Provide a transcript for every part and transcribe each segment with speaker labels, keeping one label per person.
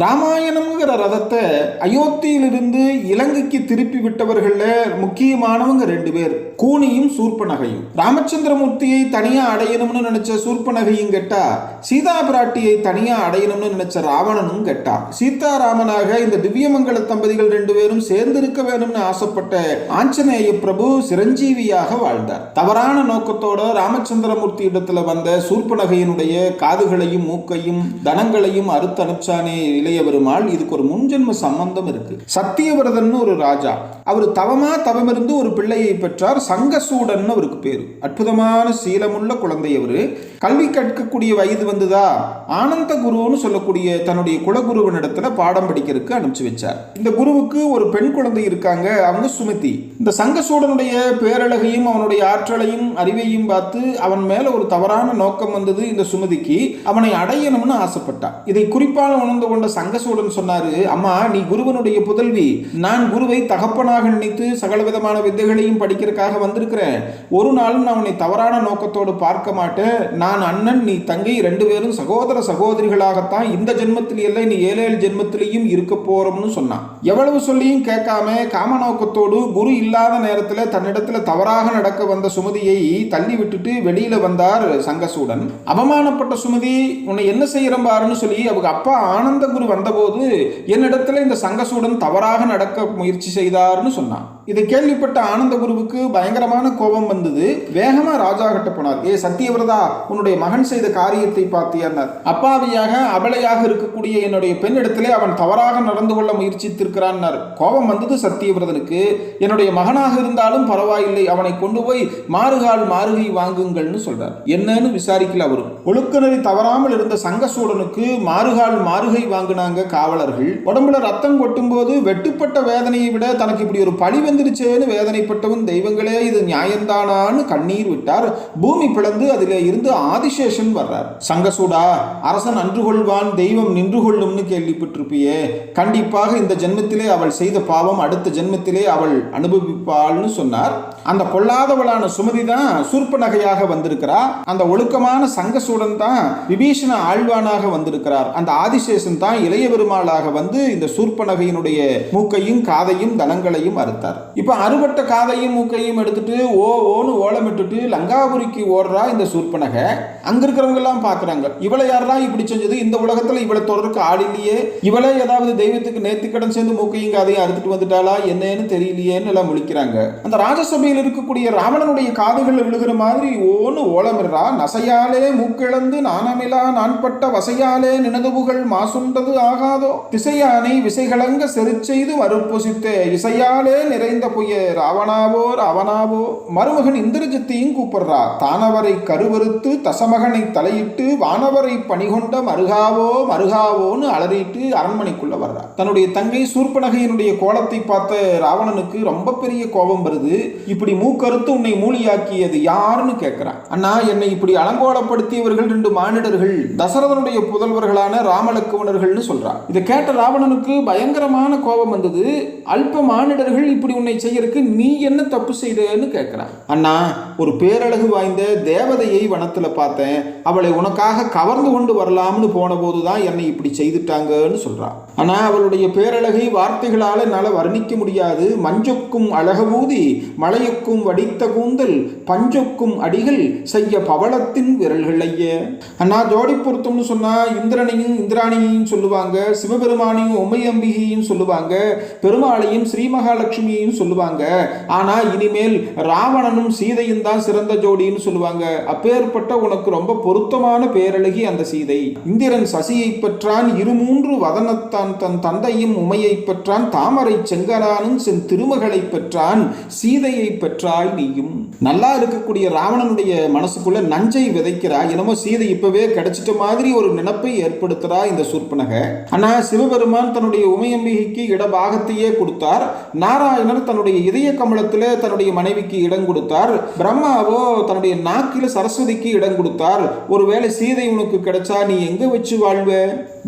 Speaker 1: ராமாயணம்ங்கிற ரதத்தை அயோத்தியிலிருந்து இலங்கைக்கு திருப்பி விட்டவர்களில் முக்கியமானவங்க ரெண்டு பேர். கூனியும் சூர்பனகையும் ராமச்சந்திரமூர்த்தியை தனியாக அடையணும்னு நினைச்ச சூர்பனகையும் கெட்டா சீதா பிராட்டியை தனியாக அடையணும்னு நினைச்ச ராவணனும் கெட்டா. சீதாராமனாக இந்த திவ்யமங்கல தம்பதிகள் ரெண்டு பேரும் சேர்ந்திருக்க வேணும்னு ஆசைப்பட்ட ஆஞ்சநேய பிரபு சிரஞ்சீவியாக வாழ்ந்தார். தவறான நோக்கத்தோட ராமச்சந்திரமூர்த்தி இடத்துல வந்த சூர்பனகையினுடைய காதுகளையும் மூக்கையும் தனங்களையும் அறுத்து அனுப்பிச்சானே இளைய பெருமாள் இதுக்கு ஒரு முன்ஜென்ம சம்பந்தம் இருக்கு. சத்தியவிரதன் ஒரு ராஜா அவர் தவமாக தவமிருந்து ஒரு பிள்ளையை பெற்றார். சங்கசூடன் அவருக்கு பேர். அற்புதமான சீலமுள்ள குழந்தை அவரு. கல்வி கற்கக்கூடிய வயது வந்ததா? ஆனந்த குருன்னு சொல்லக்கூடிய தன்னுடைய குலகுருவனிடத்துல பாடம் படிக்கிறதுக்கு அனுப்பிச்சு வச்சார். இந்த குருவுக்கு ஒரு பெண் குழந்தை இருக்காங்க அவங்க சுமதி. இந்த சங்கசூடனுடைய பேரழகையும் அவனுடைய ஆற்றலையும் அறிவையும் பார்த்து அவன் மேல ஒரு தவறான நோக்கம் வந்தது இந்த சுமதிக்கு. அவனை அடையணும்னு ஆசைப்பட்டான் இதை குறிப்பாக உணர்ந்து கொண்ட சங்கசூடன் சொன்னாரு அம்மா நீ குருவனுடைய புதல்வி. நான் குருவை தகப்பன தகப்பனாக நினைத்து சகலவிதமான வித்தைகளையும் படிக்கிறதுக்காக வந்திருக்கிறேன். ஒரு நாளும் நான் உன்னை தவறான நோக்கத்தோடு பார்க்க மாட்டேன். நான் அண்ணன் நீ தங்கை ரெண்டு பேரும் சகோதர சகோதரிகளாகத்தான் இந்த ஜென்மத்திலேயே இல்லை நீ ஏழு ஏழு ஜென்மத்திலையும் இருக்க போறோம்னு சொன்னான். எவ்வளவு சொல்லியும் கேட்காம காம நோக்கத்தோடு குரு இல்லாத நேரத்தில் தன்னிடத்துல தவறாக நடக்க வந்த சுமதியை தள்ளி விட்டுட்டு வெளியில வந்தார் சங்கசூடன். அவமானப்பட்ட சுமதி உன்னை என்ன செய்யறேன் பாருன்னு சொல்லி அவங்க அப்பா ஆனந்த குரு வந்தபோது என்னிடத்துல இந்த சங்கசூடன் தவறாக நடக்க முயற்சி செய்தார் செய்தார்னு சொன்னான். இதை கேள்விப்பட்ட ஆனந்த குருவுக்கு பயங்கரமான கோபம் வந்தது. வேகமா ராஜா கிட்ட போனார். ஏ சத்தியவிரதா உன்னுடைய மகன் செய்த காரியத்தை பார்த்தியார் அப்பாவியாக அபலையாக இருக்கக்கூடிய என்னுடைய பெண்ணிடத்திலே அவன் தவறாக நடந்து கொள்ள முயற்சித்திருக்கிறான் கோபம் வந்தது சத்தியவிரதனுக்கு. என்னுடைய மகனாக இருந்தாலும் பரவாயில்லை. அவனை கொண்டு போய் மாறுகால் மாறுகை வாங்குங்கள்னு சொல்றார். என்னன்னு விசாரிக்கல அவரும் ஒழுக்கநெறி தவறாமல் இருந்த சங்கசூடனுக்கு மாறுகால் மாறுகை வாங்கினாங்க காவலர்கள். உடம்புல ரத்தம் கொட்டும் போது வெட்டுப்பட்ட வேதனையை விட தனக்கு இப்படி ஒரு பழி வந்துருச்சேன்னு வேதனைப்பட்டவன் தெய்வங்களே இது நியாயந்தானான்னு கண்ணீர் விட்டார். பூமி பிளந்து அதிலே இருந்து ஆதிசேஷன் வர்றார். சங்கசூடா அரசன் அன்று கொள்வான் தெய்வம் நின்று கொள்ளும்னு கேள்விப்பட்டிருப்பியே. கண்டிப்பாக இந்த ஜென்மத்திலே அவள் செய்த பாவம் அடுத்த ஜென்மத்திலே அவள் அனுபவிப்பாள்னு சொன்னார். அந்த கொள்ளாதவளான சுமதி தான் சூர்ப்ப நகையாக வந்திருக்கிறா. அந்த ஒழுக்கமான சங்கசூடன் தான் விபீஷண ஆழ்வானாக வந்திருக்கிறார். அந்த ஆதிசேஷன் தான் இளைய பெருமாளாக வந்து இந்த சூர்ப்ப நகையினுடைய மூக்கையும் காதையும் தனங்களையும் அறுத்தார். இப்போ அறுபட்ட காதையும் மூக்கையும் எடுத்துட்டு ஓ ஓன்னு ஓலமிட்டுட்டு லங்காபுரிக்கு ஓடுறா இந்த சூர்பனக. அங்க இருக்கிறவங்க எல்லாம் பாக்குறாங்க. இவளை யாரா இப்படி செஞ்சது? இந்த உலகத்துல இவளை தொடருக்கு ஆள் இல்லையே. இவளே ஏதாவது தெய்வத்துக்கு நேர்த்திக்கடன் சேர்ந்து மூக்கையும் காதையும் அறுத்துட்டு வந்துட்டாளா? என்னன்னு தெரியலையேன்னு எல்லாம் முழிக்கிறாங்க. அந்த ராஜசபையில் இருக்கக்கூடிய ராவணனுடைய காதுகள் விழுகிற மாதிரி ஓன்னு ஓலமிடுறா. நசையாலே மூக்கிழந்து நாணமிலா நான்பட்ட வசையாலே நினதுபுகள் மாசுண்டது ஆகாதோ? திசையானை விசைகளங்க செருச்செய்து மறுப்பொசித்தே இசையாலே நிறைந்த பொய்ய ராவணாவோ அவனாவோ மருமகன் இந்திரஜித்தையும் கூப்பிடுறா. தானவரை கருவறுத்து தசமகனை தலையிட்டு வானவரை பணிகொண்ட மருகாவோ மருகாவோன்னு அலறிட்டு அரண்மனைக்குள்ள வர்றா. தன்னுடைய தங்கை சூர்பனகையினுடைய கோலத்தை பார்த்த ராவணனுக்கு ரொம்ப பெரிய கோபம் வருது. இப்படி மூக்கறுத்து உன்னை மூலியாக்கியது யாருன்னு கேட்கிறான் அண்ணா என்னை இப்படி அலங்கோலப்படுத்தியவர்கள் ரெண்டு மானிடர்கள் தசரதனுடைய புதல்வர்களான ராமலக்குவனர்கள்னு சொல்றான் இதை கேட்ட ராவணனுக்கு பயங்கரமான கோபம் வந்தது. அல்ப மானிடர்கள் இப்படி உன்னை செய்யறதுக்கு நீ என்ன தப்பு செய்தன்னு கேட்குறான் அண்ணா ஒரு பேரழகு வாய்ந்த தேவதையை வனத்துல பார்த்தேன். அவளை உனக்காக கவர்ந்து கொண்டு வரலாம்னு போன போதுதான் என்னை இப்படி செய்துட்டாங்கன்னு சொல்றான் ஆனால் அவளுடைய பேரழகை வார்த்தைகளால் என்னால் வர்ணிக்க முடியாது. மஞ்சுக்கும் அழகபூதி மலையுக்கும் வடித்த கூந்தல் பஞ்சுக்கும் அடிகள் செய்ய பவளத்தின் விரல்கள் ஐய அண்ணா ஜோடி பொருத்தம்னு சொன்னால் இந்திரனையும் இந்திராணியையும் சொல்லுவாங்க சிவபெருமானையும் உமையம்பிகையும் சொல்லுவாங்க பெருமாளையும் ஸ்ரீ மகாலட்சுமியையும் சொல்லுவாங்க. ஆனால் இனிமேல் ராவணனும் சீதையும் தான் சிறந்த ஜோடின்னு சொல்லுவாங்க. அப்பேற்பட்ட உனக்கு ரொம்ப பொருத்தமான பேரழகி அந்த சீதை. இந்திரன் சசியை பெற்றான் இருமூன்று வதனத்தான் தன் தந்தையும் உமையை பெற்றான் தாமரை செங்கரானும் சென் திருமகளை பெற்றான் சீதையை பெற்றாய் நீயும். நல்லா இருக்கக்கூடிய ராவணனுடைய மனசுக்குள்ள நஞ்சை விதைக்கிறா என்னமோ சீதை இப்பவே கிடைச்சிட்ட மாதிரி ஒரு நினைப்பை ஏற்படுத்துறா இந்த சூர்பனக ஆனா சிவபெருமான் தன்னுடைய உமையம்பிகைக்கு இடபாகத்தையே கொடுத்தார். நாராயணர் தன்னுடைய இதய கமலத்தில் தன்னுடைய மனைவிக்கு இடம் கொடுத்தார். பிரம்மாவோ தன்னுடைய நாக்கில சரஸ்வதிக்கு இடம் கொடுத்தார். ஒருவேளை சீதை உனக்கு கிடைச்சா நீ எங்க வச்சு வாழ்வ?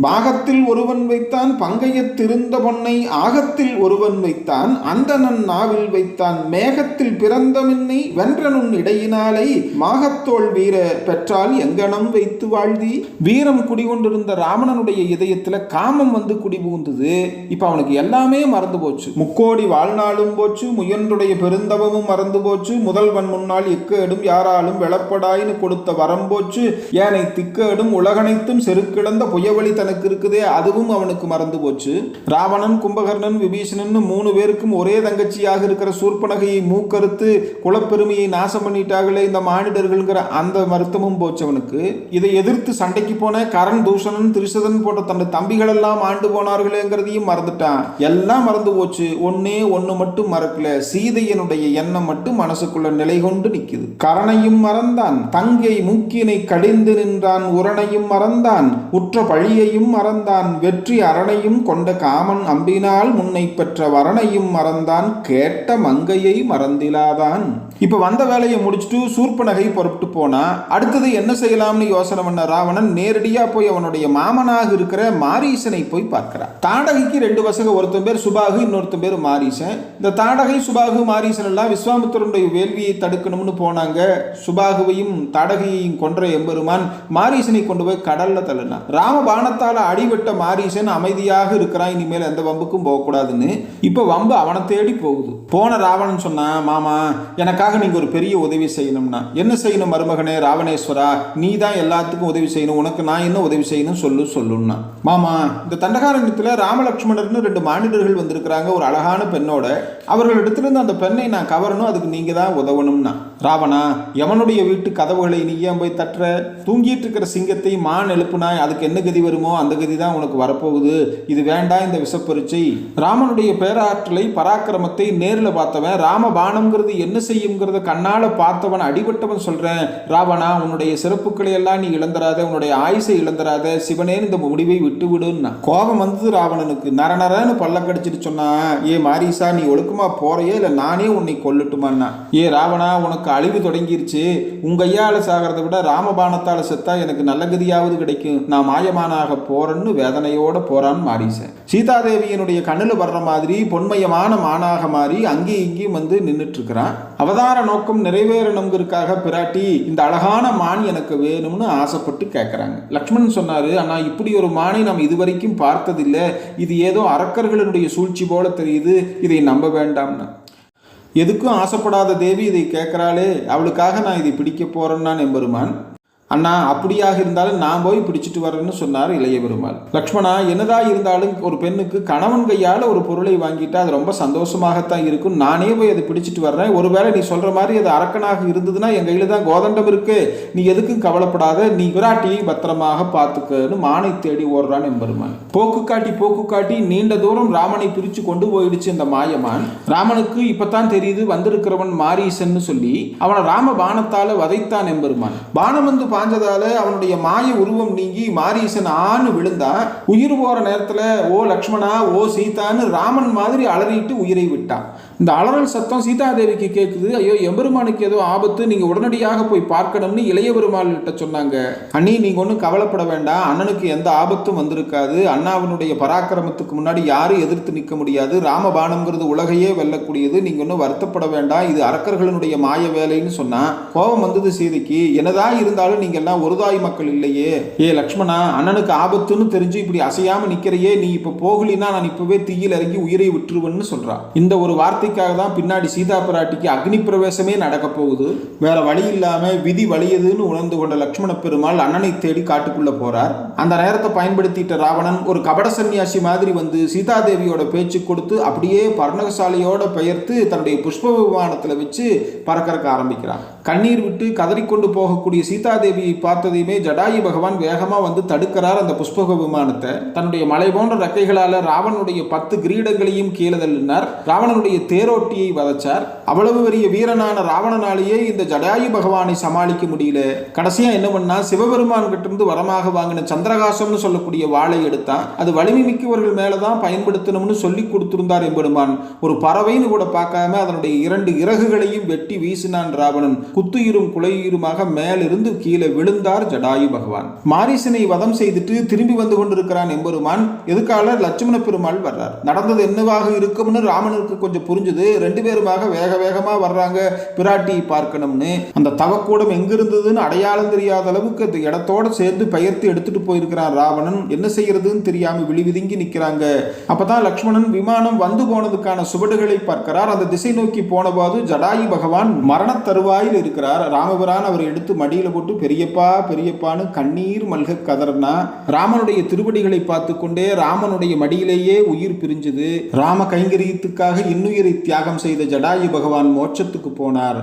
Speaker 1: பாகத்தில் ஒருவன் வைத்தான் பங்கையத்திருந்த பொன்னை ஆகத்தில் ஒருவன் வைத்தான் அந்தனன் நாவில் வைத்தான் மேகத்தில் பிறந்த மின்னை வென்றனுன் இடையினாலை மாகத்தோள் வீர பெற்றால் எங்கனம் வைத்து வாழ்ந்தி வீரம் குடிகொண்டிருந்த ராவணனுடைய இதயத்துல காமம் வந்து குடி புகுந்தது இப்ப அவனுக்கு எல்லாமே மறந்து போச்சு. முக்கோடி வாழ்நாளும் போச்சு முயன்றுடைய பெருந்தவமும் மறந்து போச்சு முதல்வன் முன்னால் எக்கேடும் யாராலும் வெளப்படாயின்னு கொடுத்த வரம் போச்சு. ஏனை திக்கேடும் உலகனைத்தும் செருக்கிழந்த புயவழி தனக்கு இருக்குதே அதுவும் அவனுக்கு மறந்து போச்சு. ராவணன் கும்பகர்ணன் விபீஷணன் மூணு பேருக்கும் ஒரே தங்கச்சியாக இருக்கிற சூர்பனகையை மூக்கறுத்து குலப்பெருமையை நாசம் பண்ணிட்டாங்களே இந்த மானிடர்கள்ங்கிற அந்த வருத்தமும் போச்சு அவனுக்கு. இதை எதிர்த்து சண்டைக்கு போன கரண் தூஷணன் திருஷதன் போன்ற தன் தம்பிகள் எல்லாம் ஆண்டு போனார்களேங்கிறதையும் மறந்துட்டான். எல்லாம் மறந்து போச்சு. ஒன்னே ஒண்ணு மட்டும் மறக்கல. சீதையனுடைய எண்ணம் மட்டும் மனசுக்குள்ள நிலை கொண்டு நிற்குது கரணையும் மறந்தான். தங்கை மூக்கினை கடிந்து நின்றான். உரணையும் மறந்தான். உற்ற பழியை வெற்றியையும் மறந்தான் வெற்றி அரணையும் கொண்ட காமன் அம்பினால் முன்னை பெற்ற வரணையும் மறந்தான் கேட்ட மங்கையை மறந்திலாதான். இப்ப வந்த வேலையை முடிச்சுட்டு சூர்பனகை புறப்பட்டு போனா அடுத்தது என்ன செய்யலாம்னு யோசனை பண்ண ராவணன் நேரடியா போய் அவனுடைய மாமனாக இருக்கிற மாரீசனை போய் பார்க்கிறான். தாடகைக்கு ரெண்டு வசக ஒருத்தன் பேர் சுபாகு இன்னொருத்தன் பேர் மாரீசன். இந்த தாடகை சுபாகு மாரீசன் எல்லாம் விஸ்வாமித்திரனுடைய வேள்வியை தடுக்கணும்னு போனாங்க. சுபாகுவையும் தாடகையையும் கொன்ற எம்பெருமான் மாரீசனை கொண்டு போய் கடல்ல தள்ளினான். ராம பாணத்தால அடிபட்ட மாரீசன் அமைதியாக இருக்கிறான். இனிமேல் எந்த வம்புக்கும் போகக்கூடாதுன்னு. இப்போ வம்பு அவனை தேடி போகுது. போன ராவணன் சொன்னான் மாமா எனக்காக நீங்கள் ஒரு பெரிய உதவி செய்யணும்னா. என்ன செய்யணும் மருமகனே ராவணேஸ்வரா? நீ தான் எல்லாத்துக்கும் உதவி செய்யணும். உனக்கு நான் என்ன உதவி செய்யணும் சொல்லு சொல்லுன்னா. மாமா இந்த தண்டகாரண்யத்தில் ராமலட்சுமணர்னு ரெண்டு மானிடர்கள் வந்திருக்கிறாங்க. ஒரு அழகான பெண்ணோட. அவர்களிடத்திலிருந்து அந்த பெண்ணை நான் கவரணும். அதுக்கு நீங்கள் தான் உதவணும்னா. ராவணா எவனுடைய வீட்டு கதவுகளை நீ ஏன் போய் தட்டுற? தூங்கிட்டு இருக்கிற சிங்கத்தை மான் எழுப்புனாய். அதுக்கு என்ன கதி வருமோ? அந்த கதி தான் உனக்கு வரப்போகுது. இது வேண்டாம் இந்த விஷப்பரிச்சை. ராமனுடைய பேராற்றலை பராக்கிரமத்தை நேரில் பார்த்தவன் ராம பானம்ங்கிறது என்ன செய்யுங்கிறத கண்ணால் பார்த்தவன் அடிபட்டவன் சொல்கிறேன் ராவணா உன்னுடைய சிறப்புகளை எல்லாம் நீ இழந்தராத உன்னுடைய ஆயுசை இழந்தராத சிவனேன் இந்த முடிவை விட்டு விடுன்னா கோபம் வந்தது ராவணனுக்கு. நர நரன்னு பல்ல கடிச்சிட்டு சொன்னா ஏ மாரிசா நீ ஒழுக்கமா போறையே? இல்லை நானே உன்னை கொல்லட்டுமான்னா? ஏ ராவணா உனக்கு அழிவு தொடங்கிருச்சு. உங்க கையால சாகிறத விட ராமபானத்தால செத்தா எனக்கு நல்ல கதியாவது கிடைக்கும். நான் மாயமானாக போறேன்னு வேதனையோட போறான்னு மாரிசன் சீதாதேவியினுடைய கண்ணில் வர்ற மாதிரி பொன்மயமான மானாக மாறி அங்கேயும் இங்கேயும் வந்து நின்றுட்டு இருக்கிறான் அவதார நோக்கம் நிறைவேறணுங்கிறதுக்காக பிராட்டி இந்த அழகான மான் எனக்கு வேணும்னு ஆசைப்பட்டு கேட்குறாங்க லக்ஷ்மணன் சொன்னாரு ஆனா இப்படி ஒரு மானை நாம் இதுவரைக்கும் பார்த்ததில்லை. இது ஏதோ அரக்கர்களுடைய சூழ்ச்சி போல தெரியுது. இதை நம்ப வேண்டாம்னு. எதுக்கும் ஆசைப்படாத தேவி இதை கேட்குறாளே அவளுக்காக நான் இதை பிடிக்க போறேன்னான் எம்பெருமான். அண்ணா அப்படியாக இருந்தாலும் நான் போய் பிடிச்சிட்டு வரேன்னு சொன்னார் இளைய பெருமாள். லக்ஷ்மணா என்னதா இருந்தாலும் ஒரு பெண்ணுக்கு கணவன் கையால் ஒரு பொருளை வாங்கிட்டா அது ரொம்ப சந்தோஷமாகத்தான் இருக்கும். நானே போய் அதை பிடிச்சிட்டு வர்றேன். ஒருவேளை நீ சொல்ற மாதிரி அது அரக்கனாக இருந்ததுன்னா என் கையில் தான் கோதண்டம் இருக்கு. நீ எதுக்கும் கவலைப்படாத. நீ விராட்டியை பத்திரமாக பார்த்துக்கன்னு மானை தேடி ஓடுறான் எம்பெருமான் போக்கு காட்டி போக்கு காட்டி நீண்ட தூரம் ராமனை பிரிச்சு கொண்டு போயிடுச்சு இந்த மாயமான். ராமனுக்கு இப்பதான் தெரியுது வந்திருக்கிறவன் மாரீசன்னு சொல்லி அவனை ராம பானத்தால வதைத்தான் எம்பெருமான் பானம் வந்து பாஞ்சதால அவனுடைய மாய உருவம் நீங்கி மாரீசன் ஆணு விழுந்தா உயிர் போற நேரத்துல ஓ லக்ஷ்மணா ஓ சீதான்னு ராமன் மாதிரி அலறிட்டு உயிரை விட்டான். இந்த அலறல் சத்தம் சீதாதேவிக்கு கேட்குது ஐயோ எம்பெருமானுக்கு ஏதோ ஆபத்து நீங்கள் உடனடியாக போய் பார்க்கணும்னு இளைய பெருமாள்கிட்ட சொன்னாங்க. அண்ணி நீங்கள் ஒன்றும் கவலைப்பட வேண்டாம். அண்ணனுக்கு எந்த ஆபத்தும் வந்திருக்காது. அண்ணாவினுடைய பராக்கிரமத்துக்கு முன்னாடி யாரும் எதிர்த்து நிற்க முடியாது. ராமபானம்ங்கிறது உலகையே வெல்லக்கூடியது. நீங்கள் ஒன்றும் வருத்தப்பட வேண்டாம். இது அரக்கர்களுடைய மாய வேலைன்னு சொன்னால் கோபம் வந்தது சீதைக்கு. என்னதான் இருந்தாலும் நீங்கள் எல்லாம் ஒருதாய் மக்கள் இல்லையே. ஏ லக்ஷ்மணா அண்ணனுக்கு ஆபத்துன்னு தெரிஞ்சு இப்படி அசையாமல் நிற்கிறையே நீ இப்போ போகலினா நான் இப்போவே தீயில் இறங்கி உயிரை விட்டுருவேன்னு சொல்கிறான் இந்த ஒரு வார்த்தை கார்த்திக்காக தான் பின்னாடி சீதா பிராட்டிக்கு அக்னி பிரவேசமே நடக்க போகுது. வேற வழி இல்லாம விதி வழியதுன்னு உணர்ந்து கொண்ட லக்ஷ்மண பெருமாள் அண்ணனை தேடி காட்டுக்குள்ள போறார். அந்த நேரத்தை பயன்படுத்திட்ட ராவணன் ஒரு கபட சன்னியாசி மாதிரி வந்து சீதாதேவியோட பேச்சு கொடுத்து அப்படியே பர்ணகசாலையோட பெயர்த்து தன்னுடைய புஷ்ப விமானத்துல வச்சு பறக்கறக்க ஆரம்பிக்கிறான். கண்ணீர் விட்டு கதறிக்கொண்டு போகக்கூடிய சீதாதேவியை பார்த்ததையுமே ஜடாயு பகவான் வேகமாக வந்து தடுக்கிறார் அந்த புஷ்பக விமானத்தை. தன்னுடைய மலை போன்ற ரெக்கைகளால் ராவனுடைய பத்து கிரீடங்களையும் கீழே தள்ளினார். ராவணனுடைய தேரோட்டியை வதைச்சார். அவ்வளவு பெரிய வீரனான ராவணனாலேயே இந்த ஜடாயு பகவானை சமாளிக்க முடியல. கடைசியாக என்ன பண்ணா சிவபெருமான் கிட்ட இருந்து வரமாக வாங்கின சந்திரகாசம்னு சொல்லக்கூடிய வாளை எடுத்தான். அது வலிமை மிக்கவர்கள் மேலே தான் பயன்படுத்தணும்னு சொல்லி கொடுத்திருந்தார் எம்பெருமான். ஒரு பறவைன்னு கூட பார்க்காம அதனுடைய இரண்டு இறகுகளையும் வெட்டி வீசினான் ராவணன். குத்துயிரும் குலையுருமாக மேலிருந்து கீழே விழுந்தார் ஜடாயு பகவான். மாரீசனை வதம் செய்துட்டு திரும்பி வந்து கொண்டிருக்கிறான் எம்பெருமான். எதுக்கால? லட்சுமண பெருமாள் வர்றார். நடந்தது என்னவாக இருக்கும்னு ராமனுக்கு கொஞ்சம் புரிஞ்சுது. ரெண்டு பேருமாக வேக வேகமா வர்றாங்க. பிராட்டி பார்க்கணும்னு. அந்த தவக்கூடம் எங்கிருந்ததுன்னு அடையாளம் தெரியாத அளவுக்கு அந்த இடத்தோட சேர்ந்து பெயர்த்து எடுத்துட்டு போயிருக்கிறான் ராவணன். என்ன செய்யறதுன்னு தெரியாம விழிவிதுங்கி நிக்கிறாங்க. அப்பதான் லக்ஷ்மணன் விமானம் வந்து போனதுக்கான சுவடுகளை பார்க்கிறார். அந்த திசை நோக்கி போனபோது ஜடாயு பகவான் மரண தருவாயில் இருக்கிறார். ராமபிரான் அவரை எடுத்து மடியில போட்டு பெரியப்பா பெரியப்பான்னு கண்ணீர் மல்க கதர்னா ராமனுடைய திருவடிகளை பார்த்து கொண்டே ராமனுடைய மடியிலேயே உயிர் பிரிஞ்சுது. ராம கைங்கரியத்துக்காக இன்னுயிரை தியாகம் செய்த ஜடாயு பகவான் மோட்சத்துக்கு போனார்.